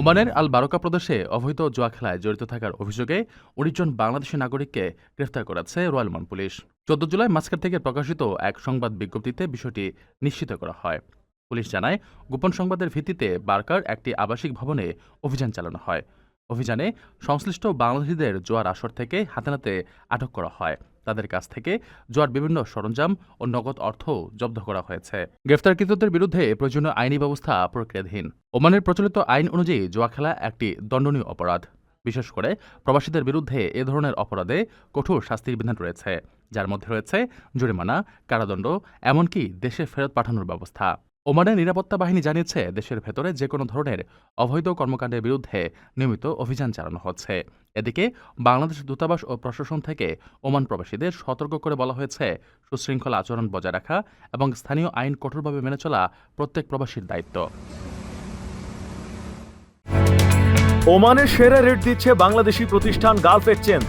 ওমানের আল বারকা প্রদেশে অবৈধ জুয়া খেলায় জড়িত থাকার অভিযোগে উনিশ জন বাংলাদেশি নাগরিককে গ্রেফতার করেছে রয়্যাল মন পুলিশ। চোদ্দ জুলাই মাস্কার থেকে প্রকাশিত এক সংবাদ বিজ্ঞপ্তিতে বিষয়টি নিশ্চিত করা হয়। পুলিশ জানায়, গোপন সংবাদের ভিত্তিতে বার্কার একটি আবাসিক ভবনে অভিযান চালানো হয়। অভিযানে সংশ্লিষ্ট বাংলাদেশিদের জোয়ার আসর থেকে হাতে নাতে আটক করা হয়। তাদের কাছ থেকে জোয়ার বিভিন্ন সরঞ্জাম ও নগদ অর্থ জব্দ করা হয়েছে। গ্রেফতারকৃতদের বিরুদ্ধে প্রয়োজনীয় আইনি ব্যবস্থা প্রক্রিয়াধীন। ওমানের প্রচলিত আইন অনুযায়ী জোয়া খেলা একটি দণ্ডনীয় অপরাধ। বিশেষ করে প্রবাসীদের বিরুদ্ধে এ ধরনের অপরাধে কঠোর শাস্তির বিধান রয়েছে। যার মধ্যে রয়েছে জরিমানা, কারাদণ্ড, এমনকি দেশে ফেরত পাঠানোর ব্যবস্থা। ওমানের নিরাপত্তা বাহিনী জানিয়েছে, দেশের ভেতরে যে কোনো ধরনের অবৈধ কর্মকাণ্ডের বিরুদ্ধে নিয়মিত অভিযান চালানো হচ্ছে। এদিকে, বাংলাদেশ দূতাবাস ও প্রশাসন থেকে ওমান প্রবাসীদের সতর্ক করে বলা হয়েছে, সুশৃঙ্খল আচরণ বজায় রাখা এবং স্থানীয় আইন কঠোরভাবে মেনে চলা প্রত্যেক প্রবাসীর দায়িত্ব। ওমানের সেরা রেট দিচ্ছে বাংলাদেশি প্রতিষ্ঠান গালফ এক্সচেঞ্জ।